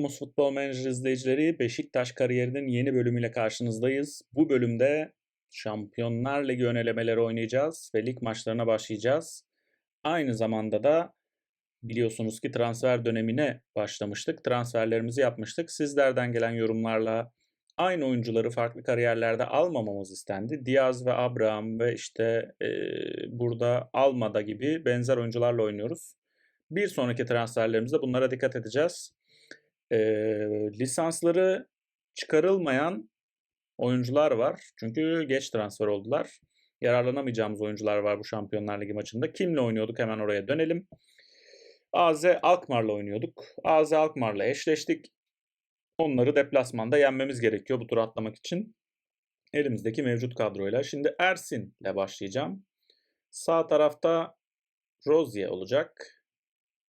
Tutkumuz Futbol Manager izleyicileri Beşiktaş kariyerinin yeni bölümüyle karşınızdayız. Bu bölümde Şampiyonlar Ligi önelemeleri oynayacağız ve lig maçlarına başlayacağız. Aynı zamanda da biliyorsunuz ki transfer dönemine başlamıştık. Transferlerimizi yapmıştık. Sizlerden gelen yorumlarla aynı oyuncuları farklı kariyerlerde almamamız istendi. Diaz ve Abraham ve işte e, burada Almada gibi benzer oyuncularla oynuyoruz. Bir sonraki transferlerimizde bunlara dikkat edeceğiz. E, lisansları çıkarılmayan oyuncular var. Çünkü geç transfer oldular. Yararlanamayacağımız oyuncular var bu Şampiyonlar Ligi maçında. Kimle oynuyorduk hemen oraya dönelim. AZ Alkmaar'la oynuyorduk. AZ Alkmaar'la eşleştik. Onları deplasmanda yenmemiz gerekiyor bu turu atlamak için. Elimizdeki mevcut kadroyla. Şimdi Ersin ile başlayacağım. Sağ tarafta Rozier olacak.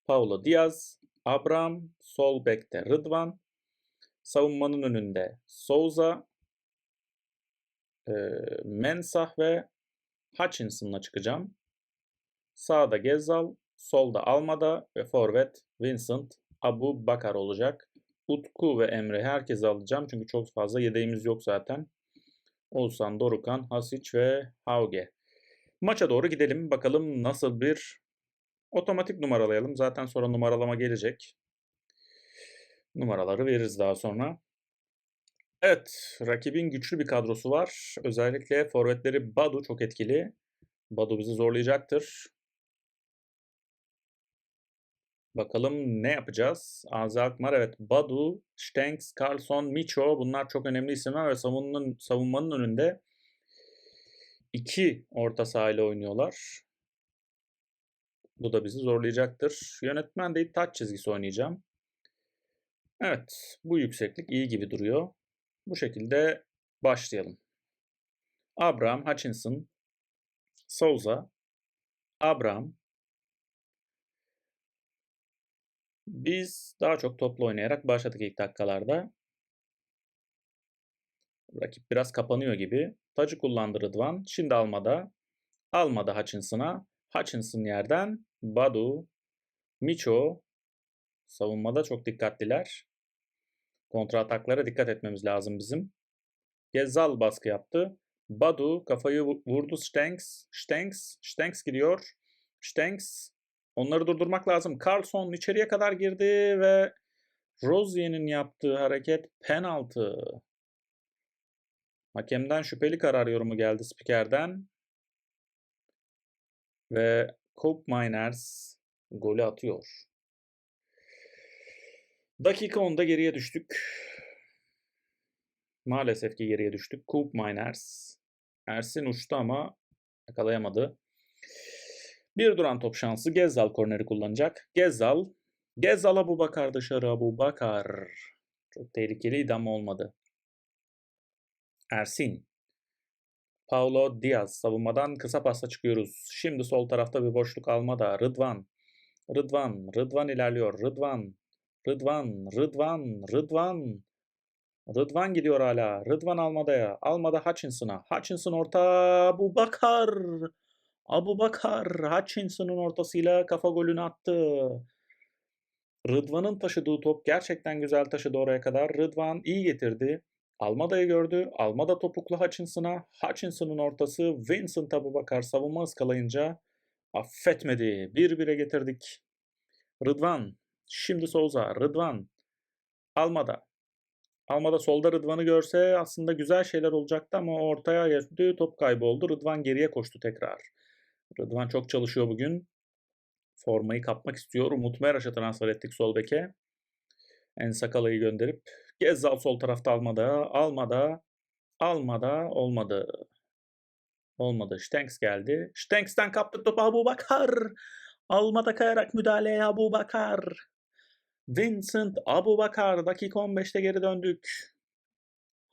Paulo Diaz, Abraham, sol bekte Rıdvan, savunmanın önünde Souza, e, Mensah ve Hutchinson'la çıkacağım. Sağda Gezal, solda Almada ve forvet Vincent Abu Bakar olacak. Utku ve Emre herkese alacağım çünkü çok fazla yedeğimiz yok zaten. Oğuzhan, Dorukan, Hasic ve Hauge. Maça doğru gidelim. Bakalım nasıl bir Otomatik numaralayalım. Zaten sonra numaralama gelecek. Numaraları veririz daha sonra. Evet, rakibin güçlü bir kadrosu var. Özellikle forvetleri Badu çok etkili. Badu bizi zorlayacaktır. Bakalım ne yapacağız? Azi Akmar evet. Badu, Stenks, Carlson, Micho bunlar çok önemli isimler ve savunmanın, savunmanın önünde iki orta sahayla oynuyorlar. Bu da bizi zorlayacaktır. Yönetmen değil taç çizgisi oynayacağım. Evet bu yükseklik iyi gibi duruyor. Bu şekilde başlayalım. Abraham, Hutchinson, Souza, Abraham. Biz daha çok toplu oynayarak başladık ilk dakikalarda. Rakip biraz kapanıyor gibi. Tacı kullandı Rıdvan. Şimdi almada. Almada Hutchinson'a. Hutchinson yerden Badu, Micho savunmada çok dikkatliler. Kontra ataklara dikkat etmemiz lazım bizim. Gezal baskı yaptı. Badu kafayı vurdu Stenks. Stenks, Stenks gidiyor. Stenks onları durdurmak lazım. Carlson içeriye kadar girdi ve Rozier'in yaptığı hareket penaltı. Hakemden şüpheli karar yorumu geldi spikerden. Ve Cope Miners golü atıyor. Dakika 10'da geriye düştük. Maalesef ki geriye düştük. Coop Miners. Ersin uçtu ama yakalayamadı. Bir duran top şansı. Gezzal korneri kullanacak. Gezzal. Gezzal Abu Bakar dışarı Abu Bakar. Çok tehlikeliydi ama olmadı. Ersin. Paulo Diaz savunmadan kısa pasla çıkıyoruz. Şimdi sol tarafta bir boşluk alma da Rıdvan. Rıdvan, Rıdvan ilerliyor. Rıdvan, Rıdvan, Rıdvan, Rıdvan. Rıdvan gidiyor hala. Rıdvan Almada'ya. Almada Hutchinson'a. Hutchinson orta. Abu Bakar. Abu Bakar. Hutchinson'un ortasıyla kafa golünü attı. Rıdvan'ın taşıdığı top gerçekten güzel taşıdı oraya kadar. Rıdvan iyi getirdi. Almada'yı gördü. Almada topuklu Hutchinson'a. Hutchinson'un ortası Vincent Abubakar savunma ıskalayınca affetmedi. Bir bire getirdik. Rıdvan. Şimdi Souza. Rıdvan. Almada. Almada solda Rıdvan'ı görse aslında güzel şeyler olacaktı ama ortaya geldi. Top kaybı oldu. Rıdvan geriye koştu tekrar. Rıdvan çok çalışıyor bugün. Formayı kapmak istiyor. Umut Meraş'a transfer ettik sol beke. En Sakala'yı gönderip Gezzal sol tarafta almada, almada, almada olmadı. Olmadı. Stenks geldi. Stenks'ten kaptı topu Abu Bakar. Almada kayarak müdahaleye Abu Bakar. Vincent Abu Bakar dakika 15'te geri döndük.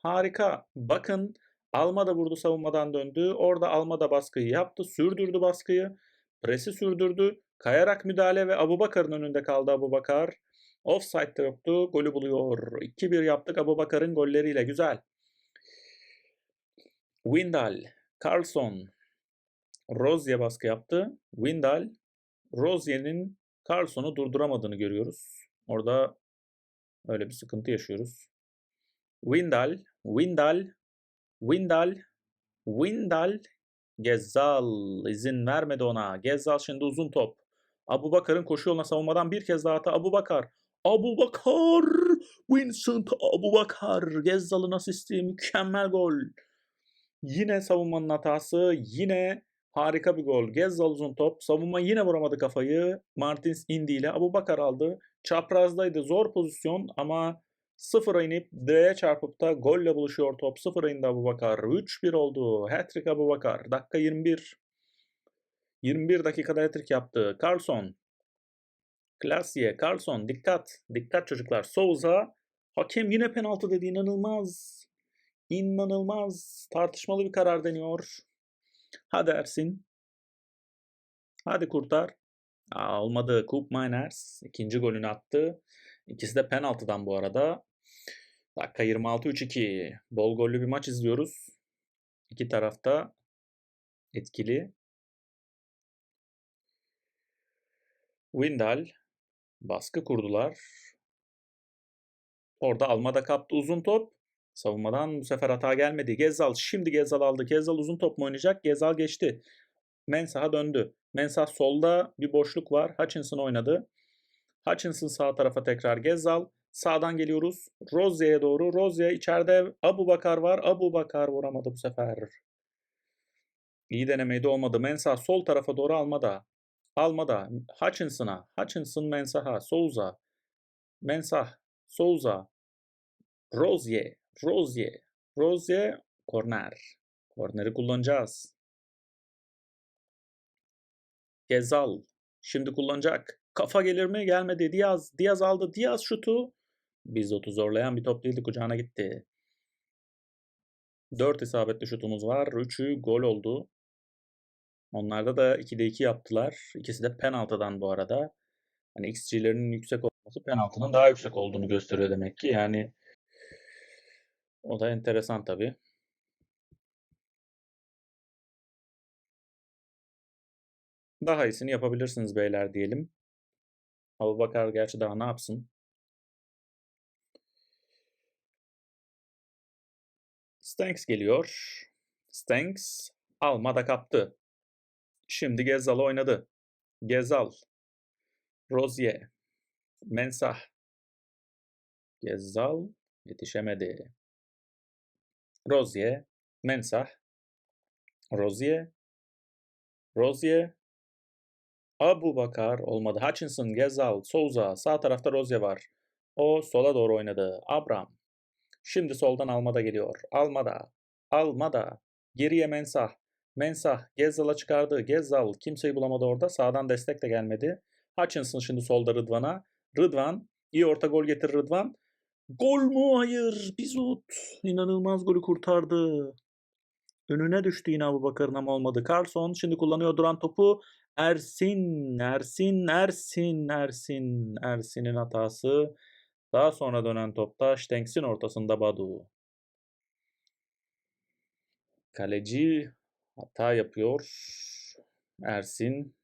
Harika. Bakın Almada vurdu savunmadan döndü. Orada Almada baskıyı yaptı. Sürdürdü baskıyı. Presi sürdürdü. Kayarak müdahale ve Abu Bakar'ın önünde kaldı Abu Bakar. Offside'de yoktu. Golü buluyor. 2-1 yaptık Abu Bakar'ın golleriyle. Güzel. Windal, Carlson, Rozier baskı yaptı. Windal, Rozier'in Carlson'u durduramadığını görüyoruz. Orada Öyle bir sıkıntı yaşıyoruz. Windal, Windal, Windal, Windal, Gezzal izin vermedi ona. Gezzal şimdi uzun top. Abu Bakar'ın koşu yoluna savunmadan bir kez daha hata. Abu Bakar. Abu Bakar. Vincent Abu Bakar. Gezzal'ın asisti. Mükemmel gol. Yine savunmanın hatası. Yine harika bir gol. Gezzal uzun top. Savunma yine vuramadı kafayı. Martins indi ile Abu Bakar aldı. Çaprazdaydı. Zor pozisyon ama sıfıra inip direğe çarpıp da golle buluşuyor top. Sıfıra indi Abu Bakar. 3-1 oldu. Hat-trick Abu Bakar. Dakika 21. 21 dakikada hat-trick yaptı. Carlson. Klasiye. Carlson. Dikkat. Dikkat çocuklar. Souza. Hakem yine penaltı dedi. İnanılmaz. İnanılmaz. Tartışmalı bir karar deniyor. Hadi Ersin. Hadi kurtar. Aa, olmadı. Coop Miners ikinci golünü attı. İkisi de penaltıdan bu arada. Dakika 26-3-2. Bol gollü bir maç izliyoruz. İki tarafta etkili. Windal baskı kurdular. Orada Almada kaptı uzun top. Savunmadan bu sefer hata gelmedi. Gezal şimdi Gezal aldı. Gezal uzun top mu oynayacak? Gezal geçti. Mensah'a döndü. Mensah solda bir boşluk var. Hutchinson oynadı. Hutchinson sağ tarafa tekrar Gezal. Sağdan geliyoruz. Rozier'e doğru. Rozier içeride Abu Bakar var. Abu Bakar vuramadı bu sefer. İyi denemeydi olmadı. Mensah sol tarafa doğru almada. Almada. Hutchinson'a. Hutchinson Mensah'a. Souza. Mensah. Souza. Rozier. Rozier. Rozier. Korner. Korneri kullanacağız. Gezal. Şimdi kullanacak. Kafa gelir mi? Gelmedi. Diaz. Diaz aldı. Diaz şutu. Bizotu zorlayan bir top değildi. Kucağına gitti. 4 isabetli şutumuz var. 3'ü gol oldu. Onlarda da 2'de 2 yaptılar. İkisi de penaltıdan bu arada. Hani XG'lerinin yüksek olması penaltının daha yüksek olduğunu gösteriyor demek ki. Yani o da enteresan tabii. Daha iyisini yapabilirsiniz beyler diyelim. Abu Bakar gerçi daha ne yapsın? Stanks geliyor. Stanks almada kaptı. Şimdi Gezal oynadı. Gezal. Rozier. Mensah. Gezal yetişemedi. Rozier. Mensah. Rozier. Rozier. Abu Bakar olmadı. Hutchinson, Gezal, Souza. Sağ tarafta Rozier var. O sola doğru oynadı. Abram. Şimdi soldan Almada geliyor. Almada. Almada. Geriye Mensah. Mensah Gezzal'a çıkardı. Gezzal kimseyi bulamadı orada. Sağdan destek de gelmedi. Hutchinson şimdi solda Rıdvan'a. Rıdvan. iyi orta gol getir Rıdvan. Gol mu? Hayır. Bizut. İnanılmaz golü kurtardı. Önüne düştü yine Abu Bakar'ın ama olmadı. Carlson şimdi kullanıyor duran topu. Ersin, Ersin, Ersin, Ersin, Ersin'in hatası. Daha sonra dönen topta Stenks'in ortasında Badu. Kaleci hata yapıyor. Ersin.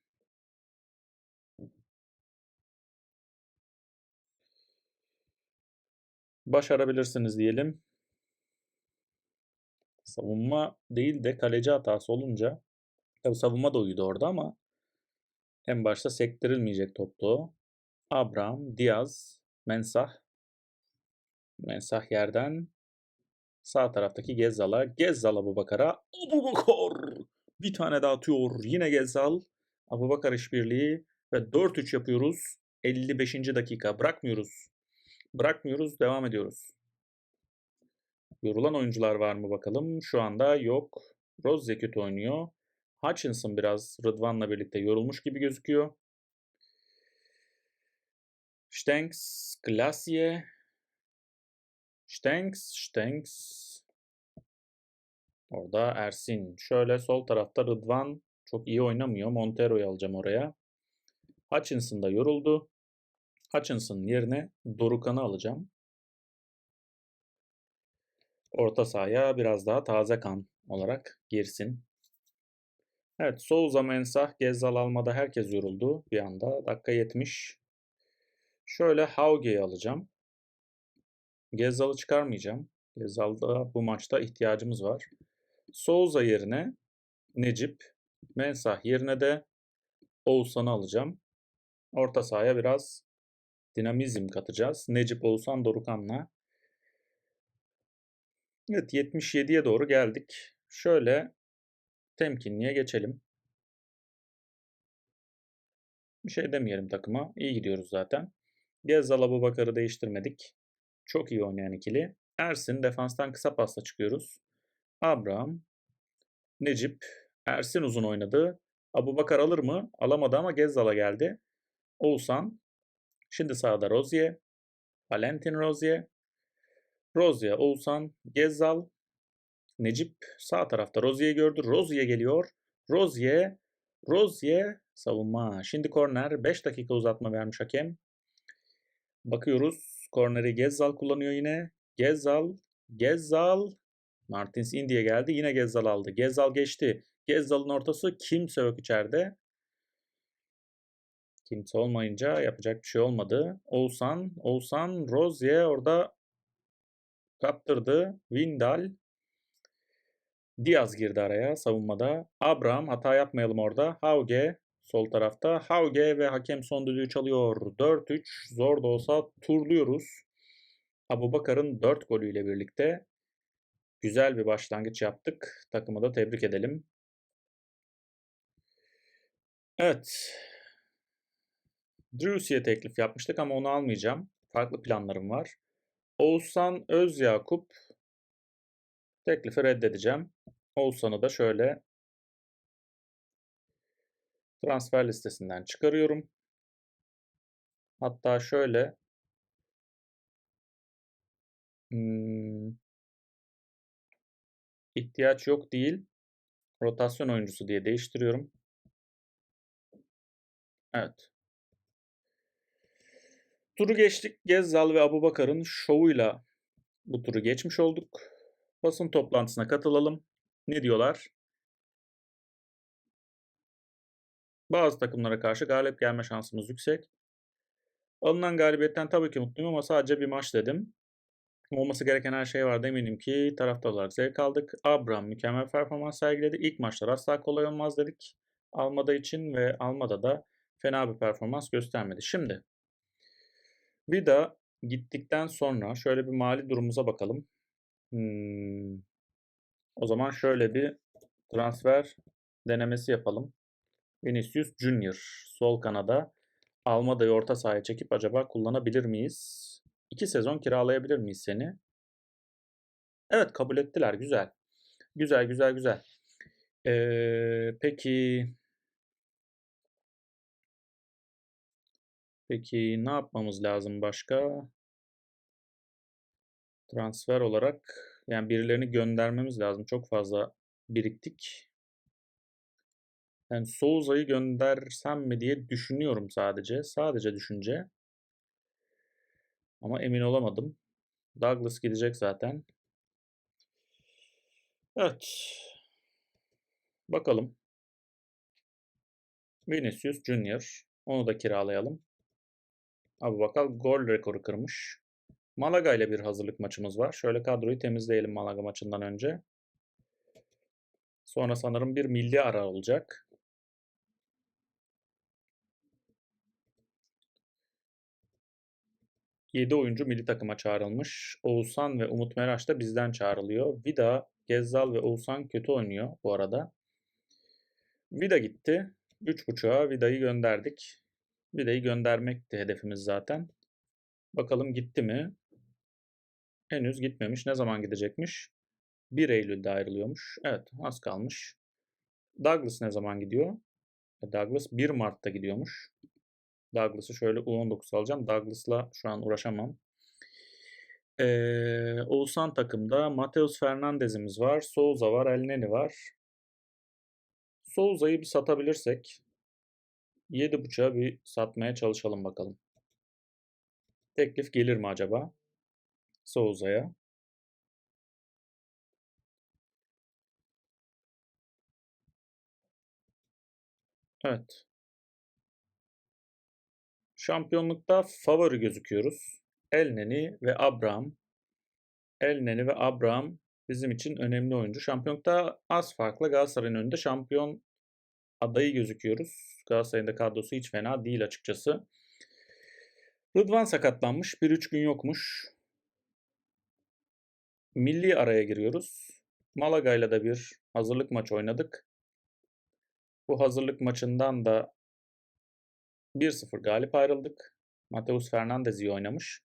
Başarabilirsiniz diyelim. Savunma değil de kaleci hatası olunca tabi savunma da uyudu orada ama en başta sektirilmeyecek toptu. Abraham, Diaz, Mensah. Mensah yerden sağ taraftaki Gezzal'a. Gezzal Abu Bakar'a. Abu Bakar bir tane daha atıyor. Yine Gezzal. Abu Bakar işbirliği ve 4-3 yapıyoruz. 55. dakika. Bırakmıyoruz. Bırakmıyoruz. Devam ediyoruz. Yorulan oyuncular var mı bakalım. Şu anda yok. Rose kötü oynuyor. Hutchinson biraz Rıdvan'la birlikte yorulmuş gibi gözüküyor. Stenks, Glacier. Stenks, Stenks. Orada Ersin. Şöyle sol tarafta Rıdvan çok iyi oynamıyor. Montero'yu alacağım oraya. Hutchinson da yoruldu. Hutchinson yerine Dorukan'ı alacağım. Orta sahaya biraz daha taze kan olarak girsin. Evet Souza, Mensah, Gezzal almada herkes yoruldu bir anda. Dakika 70. Şöyle Hauge'yi alacağım. Gezzal'ı çıkarmayacağım. Gezzal'da bu maçta ihtiyacımız var. Souza yerine Necip, Mensah yerine de Oğuzhan'ı alacağım. Orta sahaya biraz dinamizm katacağız. Necip Oğuzhan Dorukan'la. Evet 77'ye doğru geldik. Şöyle temkinliğe geçelim. Bir şey demeyelim takıma. İyi gidiyoruz zaten. Gezzal Abubakar'ı değiştirmedik. Çok iyi oynayan ikili. Ersin defanstan kısa pasla çıkıyoruz. Abraham, Necip, Ersin uzun oynadı. Abubakar alır mı? Alamadı ama Gezzal'a geldi. Oğuzhan. Şimdi sağda Rozier. Valentin Rozier. Rozier, Oğuzhan, Gezzal, Necip sağ tarafta Rozier'i gördü. Rozier geliyor. Rozier, Rozier savunma. Şimdi korner. 5 dakika uzatma vermiş hakem. Bakıyoruz. Korneri Gezzal kullanıyor yine. Gezzal, Gezzal. Martins Indi'ye geldi. Yine Gezzal aldı. Gezzal geçti. Gezzal'ın ortası kimse yok içeride. Kimse olmayınca yapacak bir şey olmadı. Oğuzhan, Oğuzhan, Rozier orada kaptırdı. Vindal. Diaz girdi araya savunmada. Abraham hata yapmayalım orada. Hauge sol tarafta. Hauge ve hakem son düdüğü çalıyor. 4-3 zor da olsa turluyoruz. Abu Bakar'ın 4 golüyle birlikte güzel bir başlangıç yaptık. Takımı da tebrik edelim. Evet. Drewsi'ye teklif yapmıştık ama onu almayacağım. Farklı planlarım var. Oğuzhan Özyakup teklifi reddedeceğim. Oğuzhan'ı da şöyle transfer listesinden çıkarıyorum. Hatta şöyle hmm, ihtiyaç yok değil rotasyon oyuncusu diye değiştiriyorum. Evet. Turu geçtik. Gezzal ve Abubakar'ın şovuyla bu turu geçmiş olduk. Basın toplantısına katılalım. Ne diyorlar? Bazı takımlara karşı galip gelme şansımız yüksek. Alınan galibiyetten tabii ki mutluyum ama sadece bir maç dedim. Olması gereken her şey vardı eminim ki taraftar olarak zevk aldık. Abraham mükemmel performans sergiledi. İlk maçlar asla kolay olmaz dedik. Almada için ve Almada da fena bir performans göstermedi. Şimdi Vida gittikten sonra şöyle bir mali durumumuza bakalım. Hmm. O zaman şöyle bir transfer denemesi yapalım. Vinicius Junior sol kanada Almada'yı orta sahaya çekip acaba kullanabilir miyiz? İki sezon kiralayabilir miyiz seni? Evet kabul ettiler. Güzel. Güzel güzel güzel. Ee, peki Peki ne yapmamız lazım başka? Transfer olarak yani birilerini göndermemiz lazım. Çok fazla biriktik. Yani Souza'yı göndersem mi diye düşünüyorum sadece. Sadece düşünce. Ama emin olamadım. Douglas gidecek zaten. Evet. Bakalım. Vinicius Junior. Onu da kiralayalım. Abi bakalım gol rekoru kırmış. Malaga ile bir hazırlık maçımız var. Şöyle kadroyu temizleyelim Malaga maçından önce. Sonra sanırım bir milli ara olacak. Yedi oyuncu milli takıma çağrılmış. Oğuzhan ve Umut Meraş da bizden çağrılıyor. Vida, Gezzal ve Oğuzhan kötü oynuyor bu arada. Vida gitti. 3.5'a Vida'yı gönderdik. Vida'yı göndermekti hedefimiz zaten. Bakalım gitti mi? Henüz gitmemiş. Ne zaman gidecekmiş? 1 Eylül'de ayrılıyormuş. Evet az kalmış. Douglas ne zaman gidiyor? E, Douglas 1 Mart'ta gidiyormuş. Douglas'ı şöyle U19 alacağım. Douglas'la şu an uğraşamam. Ee, Oğuzhan takımda Mateus Fernandez'imiz var. Souza var. Elneni var. Souza'yı bir satabilirsek 7.5'a bir satmaya çalışalım bakalım. Teklif gelir mi acaba? Souza'ya. Evet. Şampiyonlukta favori gözüküyoruz. Elneni ve Abraham. Elneny ve Abraham bizim için önemli oyuncu. Şampiyonlukta az farklı Galatasaray'ın önünde şampiyon adayı gözüküyoruz. Galatasaray'ın da kadrosu hiç fena değil açıkçası. Rıdvan sakatlanmış. 1-3 gün yokmuş. Milli araya giriyoruz. Malaga ile de bir hazırlık maçı oynadık. Bu hazırlık maçından da 1-0 galip ayrıldık. Mateus Fernandes iyi oynamış.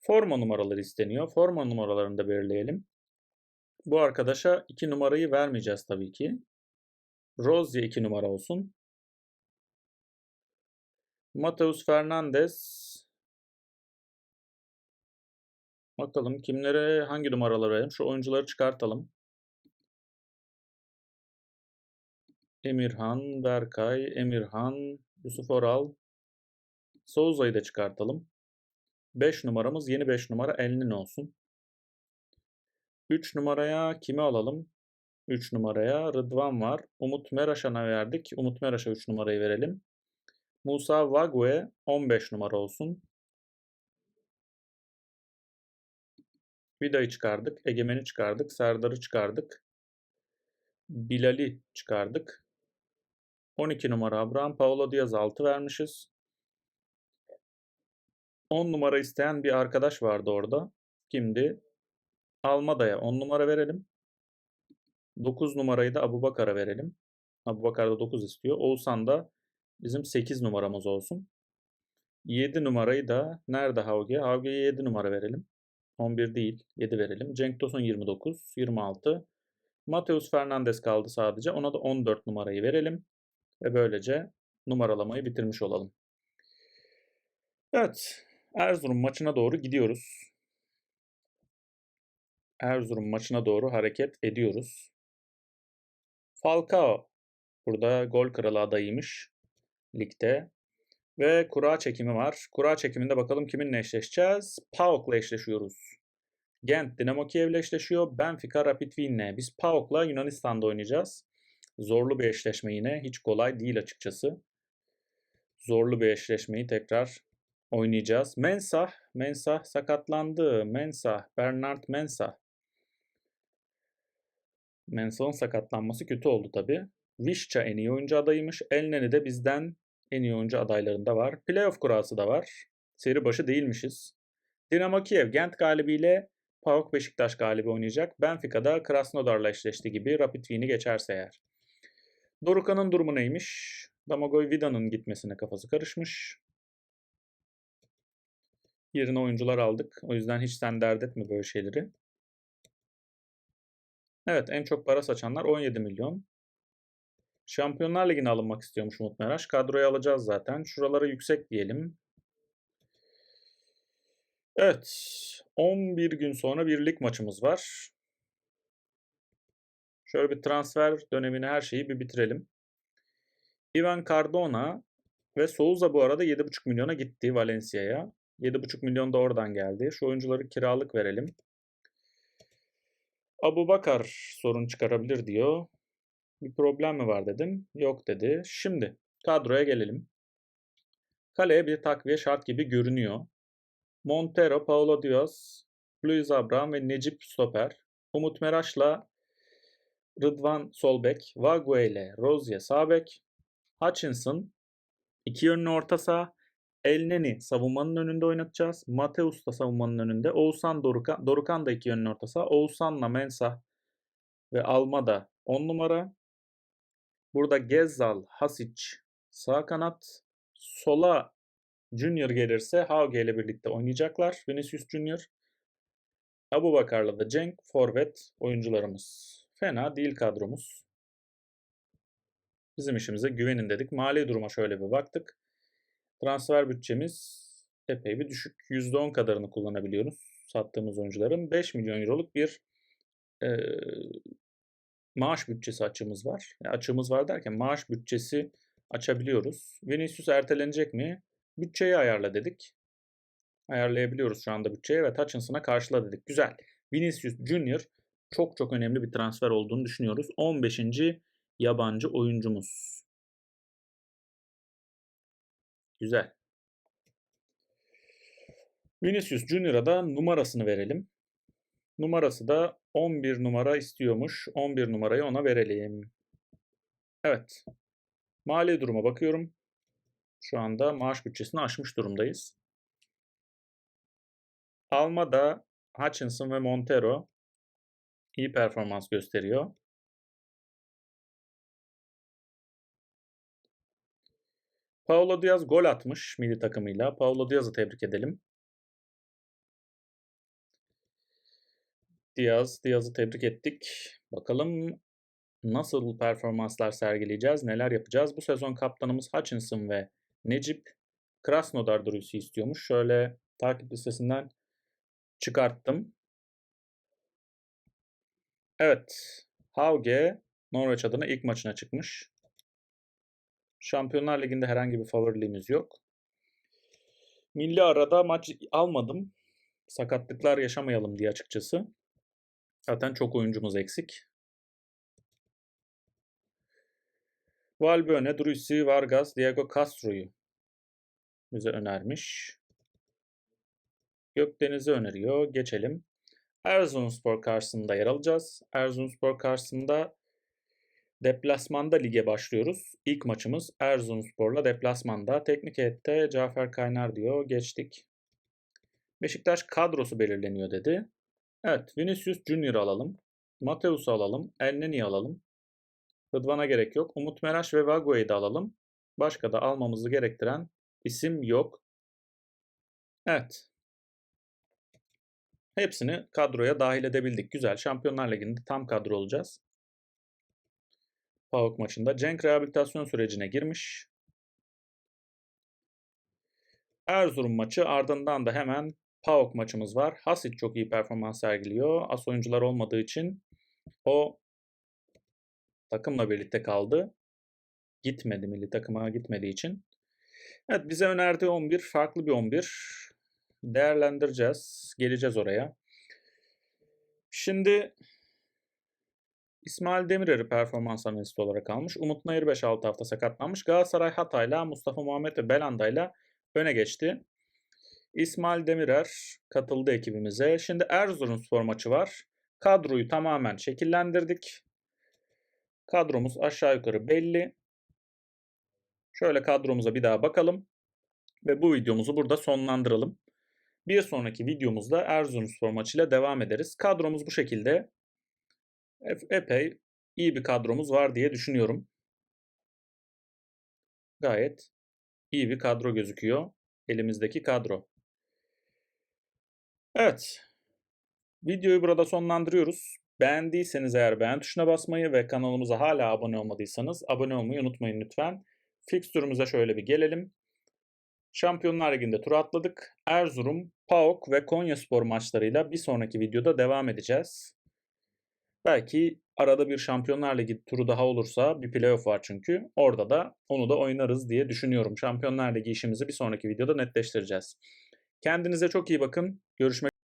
Forma numaraları isteniyor. Forma numaralarını da belirleyelim. Bu arkadaşa 2 numarayı vermeyeceğiz tabii ki. Rozier 2 numara olsun. Mateus Fernandes Bakalım kimlere hangi numaraları verelim. Şu oyuncuları çıkartalım. Emirhan, Berkay, Emirhan, Yusuf Oral. Souza'yı da çıkartalım. 5 numaramız yeni 5 numara Elnin olsun. 3 numaraya kimi alalım? 3 numaraya Rıdvan var. Umut Meraşan'a verdik. Umut Meraş'a 3 numarayı verelim. Musa Vagwe 15 numara olsun. Vida'yı çıkardık. Egemen'i çıkardık. Serdar'ı çıkardık. Bilal'i çıkardık. 12 numara Abraham Paulo Diaz 6 vermişiz. 10 numara isteyen bir arkadaş vardı orada. Kimdi? Almada'ya 10 numara verelim. 9 numarayı da Abu Bakar'a verelim. Abu Bakar da 9 istiyor. Oğuzhan da bizim 8 numaramız olsun. 7 numarayı da nerede Havge? Havge'ye 7 numara verelim. 11 değil 7 verelim. Cenk Tosun 29, 26. Mateus Fernandes kaldı sadece. Ona da 14 numarayı verelim. Ve böylece numaralamayı bitirmiş olalım. Evet. Erzurum maçına doğru gidiyoruz. Erzurum maçına doğru hareket ediyoruz. Falcao burada gol kralı adayıymış ligde. Ve kura çekimi var. Kura çekiminde bakalım kiminle eşleşeceğiz? PAOK'la eşleşiyoruz. Gent Dinamo Kiev'le eşleşiyor. Benfica Rapid Wien'le. Biz PAOK'la Yunanistan'da oynayacağız. Zorlu bir eşleşme yine. Hiç kolay değil açıkçası. Zorlu bir eşleşmeyi tekrar oynayacağız. Mensah, Mensah sakatlandı. Mensah, Bernard Mensah. Mensah'ın sakatlanması kötü oldu tabi. Vişça en iyi oyuncu adayıymış. Elneni de bizden en iyi oyuncu adaylarında var. Playoff kurası da var. Seri başı değilmişiz. Dinamo Kiev Gent galibiyle PAOK Beşiktaş galibi oynayacak. Benfica'da Krasnodar'la eşleşti gibi Rapid Wien'i geçerse eğer. Dorukhan'ın durumu neymiş? Damagoy Vida'nın gitmesine kafası karışmış. Yerine oyuncular aldık. O yüzden hiç sen dert etme böyle şeyleri. Evet en çok para saçanlar 17 milyon. Şampiyonlar Ligi'ne alınmak istiyormuş Umut Meraş. Kadroyu alacağız zaten. Şuralara yüksek diyelim. Evet. 11 gün sonra bir lig maçımız var. Şöyle bir transfer dönemini her şeyi bir bitirelim. Ivan Cardona ve Souza bu arada 7,5 milyona gitti Valencia'ya. 7,5 milyon da oradan geldi. Şu oyuncuları kiralık verelim. Abu Bakar sorun çıkarabilir diyor. Bir problem mi var dedim. Yok dedi. Şimdi kadroya gelelim. Kaleye bir takviye şart gibi görünüyor. Montero, Paulo Diaz, Luis Abraham ve Necip Stoper. Umut Meraş'la Rıdvan Solbek, Vague ile Rozier Sabek, Hutchinson iki yönlü orta saha, Elneni savunmanın önünde oynatacağız. Mateus da savunmanın önünde. Oğuzhan Dorukan, Dorukan da iki yönlü orta saha. Oğuzhan'la Mensah ve Almada 10 numara. Burada Gezzal, Hasic sağ kanat. Sola Junior gelirse Hauge ile birlikte oynayacaklar. Vinicius Junior. Abu Bakar'la da Cenk forvet oyuncularımız. Fena değil kadromuz. Bizim işimize güvenin dedik. Mali duruma şöyle bir baktık. Transfer bütçemiz epey bir düşük. %10 kadarını kullanabiliyoruz sattığımız oyuncuların. 5 milyon euroluk bir e, maaş bütçesi açığımız var. Yani açığımız var derken maaş bütçesi açabiliyoruz. Vinicius ertelenecek mi? Bütçeyi ayarla dedik. Ayarlayabiliyoruz şu anda bütçeyi. Evet Hutchinson'a karşıla dedik. Güzel. Vinicius Junior çok çok önemli bir transfer olduğunu düşünüyoruz. 15. yabancı oyuncumuz. Güzel. Vinicius Junior'a da numarasını verelim. Numarası da 11 numara istiyormuş. 11 numarayı ona verelim. Evet. Mali duruma bakıyorum. Şu anda maaş bütçesini aşmış durumdayız. Almada Hutchinson ve Montero iyi performans gösteriyor. Paulo Diaz gol atmış milli takımıyla. Paulo Diaz'ı tebrik edelim. Diaz, Diaz'ı tebrik ettik. Bakalım nasıl performanslar sergileyeceğiz, neler yapacağız. Bu sezon kaptanımız Hutchinson ve Necip Krasnodar Drusi istiyormuş. Şöyle takip listesinden çıkarttım. Evet, Hauge Norveç adına ilk maçına çıkmış. Şampiyonlar Ligi'nde herhangi bir favoriliğimiz yok. Milli arada maç almadım. Sakatlıklar yaşamayalım diye açıkçası. Zaten çok oyuncumuz eksik. Valbuena, Drusi, Vargas, Diego Castro'yu bize önermiş. Gökdeniz'i öneriyor. Geçelim. Erzurumspor karşısında yer alacağız. Erzurumspor karşısında deplasmanda lige başlıyoruz. İlk maçımız Erzurumspor'la deplasmanda. Teknik heyette Cafer Kaynar diyor. Geçtik. Beşiktaş kadrosu belirleniyor dedi. Evet, Vinicius Junior alalım. Mateus'u alalım. Elneni'yi alalım. Rıdvan'a gerek yok. Umut Meraş ve Vago'yu da alalım. Başka da almamızı gerektiren isim yok. Evet. Hepsini kadroya dahil edebildik. Güzel. Şampiyonlar Ligi'nde tam kadro olacağız. PAOK maçında. Cenk rehabilitasyon sürecine girmiş. Erzurum maçı ardından da hemen PAOK maçımız var. Hasit çok iyi performans sergiliyor. As oyuncular olmadığı için o takımla birlikte kaldı. Gitmedi milli takıma gitmediği için. Evet bize önerdiği 11 farklı bir 11. Değerlendireceğiz. Geleceğiz oraya. Şimdi İsmail Demirer'i performans analisti olarak almış. Umut Nayır 5-6 hafta sakatlanmış. Galatasaray Hatay'la Mustafa Muhammed ve Belanda'yla öne geçti. İsmail Demirer katıldı ekibimize. Şimdi Erzurumspor maçı var. Kadroyu tamamen şekillendirdik. Kadromuz aşağı yukarı belli. Şöyle kadromuza bir daha bakalım. Ve bu videomuzu burada sonlandıralım. Bir sonraki videomuzda Erzurumspor maçıyla devam ederiz. Kadromuz bu şekilde. Epey iyi bir kadromuz var diye düşünüyorum. Gayet iyi bir kadro gözüküyor. Elimizdeki kadro. Evet. Videoyu burada sonlandırıyoruz. Beğendiyseniz eğer beğen tuşuna basmayı ve kanalımıza hala abone olmadıysanız abone olmayı unutmayın lütfen. Fikstürümüze şöyle bir gelelim. Şampiyonlar Ligi'nde tur atladık. Erzurum, PAOK ve Konyaspor maçlarıyla bir sonraki videoda devam edeceğiz. Belki arada bir Şampiyonlar Ligi turu daha olursa bir playoff var çünkü. Orada da onu da oynarız diye düşünüyorum. Şampiyonlar Ligi işimizi bir sonraki videoda netleştireceğiz. Kendinize çok iyi bakın. Görüşmek